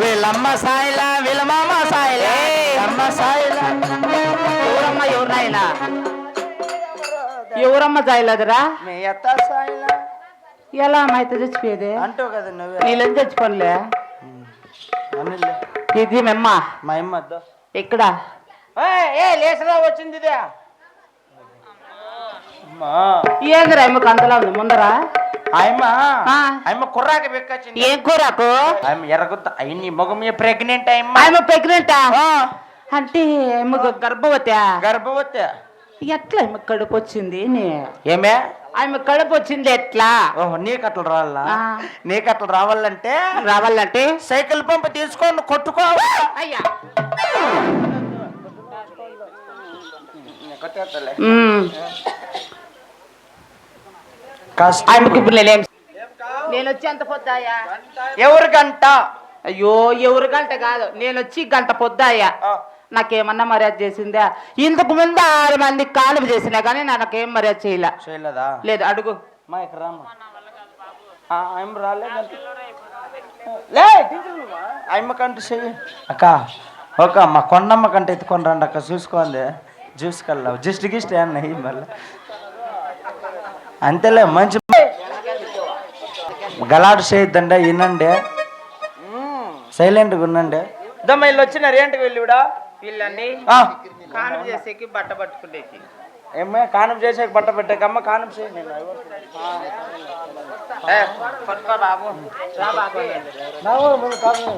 వీళ్ళమ్మ సాయిలా వీళ్ళ మామ సాయిలా అమ్మ సాయిలా? ఎవరమ్మ ఎవరినాయనా ఎవరమ్మ సాయిలదిరా మీ ఎత్త సాయిలా ఎలా అమ్మ అయితే చచ్చిపోయేది అంటావు కదా నువ్వే నీళ్ళని చచ్చిపోనులే. అనిలే ఇది మెమ్మ. మా అమ్మ. ఇక్కడ ఏ లేసరా వచ్చింది ఇదే ఏందిరా అమ్మకి అంతలా ఉంది? ముందరా? ఆయమ్మ ఆ. ఆయమ్మ కుర్రాకి బెక్కొచ్చింది. ఏం ఆయమ్మ అయ్యి ప్రెగ్నెంట్ అంటే గర్భవతి గర్భవతి. ఎట్లా ఆమె కడుపు వచ్చింది నీ- ఏమే? ఆమె కడుపు వచ్చింది ఎట్లా? ఓహో నీకు అట్లా రావాలా. నీకు అట్లా రావాలంటే రావాలంటే? సైకిల్ పంప్ తీసుకొని కొట్టుకో. అయ్యా. ఇప్పుడు నేనేం నేను వచ్చి ఎంత పొద్దాయా ఎవరికంట అయ్యో ఎవరు గంట కాదు. నేను వచ్చి గంట పొద్దాయా. నాకేమన్నా మర్యాద చేసిందా? ఇంతకు ముందు ఆరు మంది కాలుపు చేసినా కానీ నాకేం మర్యాద చేయలే. చేయలేదా? లేదు అడుగు. మా ఇక్కడ రామ్మా కంటే చెయ్యి. అక్క ఓక మా కొండమ్మ కంటే ఎత్తుకొని రండి అక్క చూసుకోండి. జ్యూస్ కల్లా జస్ట్ గిస్ట్ అన్నాయి మళ్ళీ. అంతేలే మంచి గలాడు చేయొద్దండి వినండి. సైలెంట్గా ఉండండి దమ్మ వీళ్ళు వచ్చినారు ఏంటి వీళ్ళుడా వీళ్ళండి ఆ, కానుపు చేసేకి బట్ట పట్టుకునేకి. ఏమే కానం చేసే బట్ట చేయి. నేను పట్టుకో బాబు. రా బాబు. నగరిలో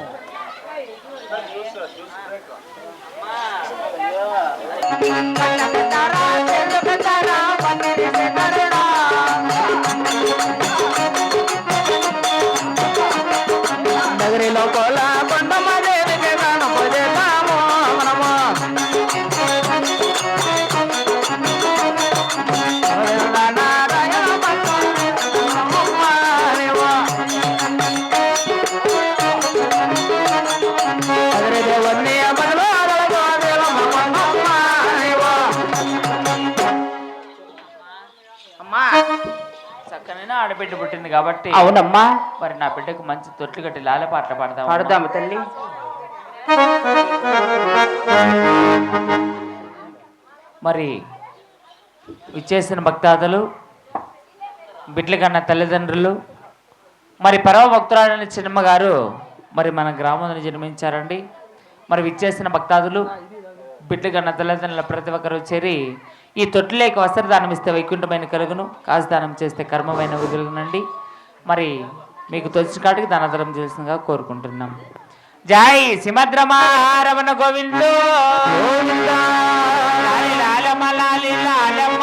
కోల కొండమ్మ చక్కనైనా ఆడబిడ్డ పుట్టింది కాబట్టి అవునమ్మా. మరి నా బిడ్డకు మంచి తొట్లు కట్టి లాల పాటలు పాడదాం పాడదాము తల్లి. మరి విచ్చేసిన భక్తాదులు బిడ్డల కన్న తల్లిదండ్రులు మరి పరమ భక్తురాలని చిన్నమ్మ గారు మరి మన గ్రామంలో జన్మించారండి. మరి విచ్చేసిన భక్తాదులు బిడ్డగా నా తల్లిదండ్రుల ప్రతి ఒక్కరూ చేరి ఈ తొట్టులేక వస్త్రదానం ఇస్తే వైకుంఠమైన కలుగును కాశదానం చేస్తే కర్మమైన వదులుగునండి మరి మీకు తొలిచిన కాటికి దానదానం చేసినగా కోరుకుంటున్నాం. జై సిమద్రమా రమణ గోవిందో. లాలమ లాలమ